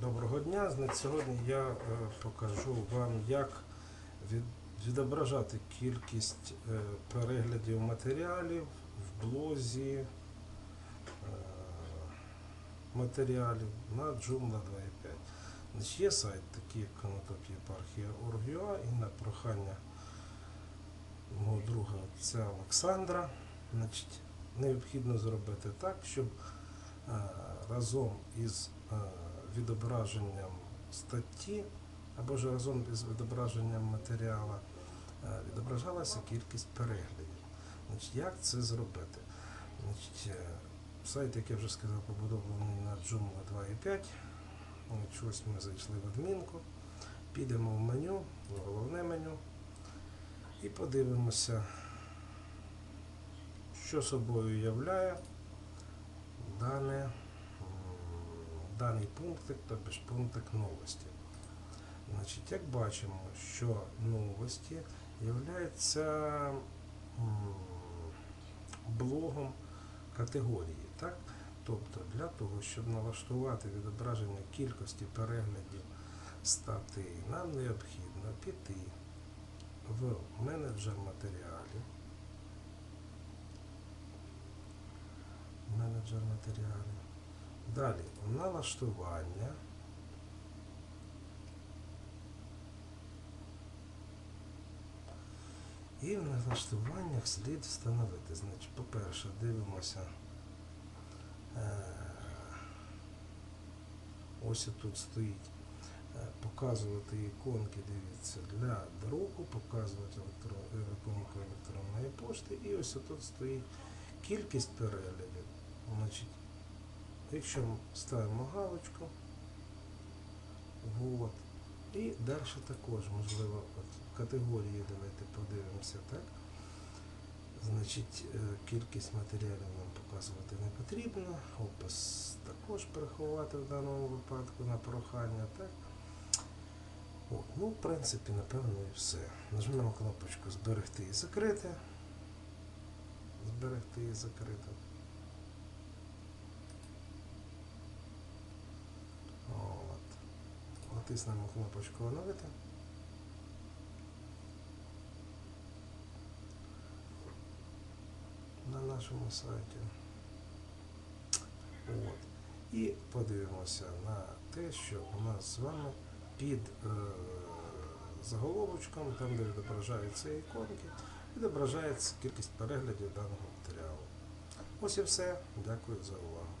Доброго дня. Сьогодні я е, покажу вам, як від, відображати кількість е, переглядів матеріалів в блозі е, матеріалів на Joomla 2.5. Значить, є сайт, такий як Конотоп єпархія і на прохання мого друга отця Олександра, значить, необхідно зробити так, щоб разом із е, відображенням статті або ж разом із відображенням матеріалу е, відображалася кількість переглядів. Значить, як це зробити? Значить, е, сайт, як я вже сказав, побудований на Joomla 2.5. Значить, Ось ми зайшли в адмінку, підемо в меню, в головне меню і подивимося, що собою являє дане, даний пунктик, тобто пунктик новості. Значить, як бачимо, що новості являються блогом категорії. Так? Тобто для того, щоб налаштувати відображення кількості переглядів статей, нам необхідно піти в менеджер матеріалів. Менеджер матеріалів. Далі налаштування. І в налаштуваннях слід встановити. Значить, по-перше, дивимося. е, Ось тут стоїть е, показувати іконки, дивіться, для друку, показувати електро- іконку електронної пошти. І ось тут стоїть кількість переглядів. Значить, якщо ставимо галочку, вот, і далі також, можливо, от категорії давайте подивимося, так? Значить, е, кількість матеріалів нам показувати не потрібно. Опис також переховати в даному випадку на прохання, так? От, ну, в принципі, напевно, і все. Нажмемо кнопочку Зберегти і закрити. Зберегти і закрити. От. Натиснемо кнопочку оновити. на нашому сайті. От. І подивимося на те, що у нас з вами під е, заголовочком, там де відображаються іконки, відображається кількість переглядів даного матеріалу. Ось і все. Дякую за увагу.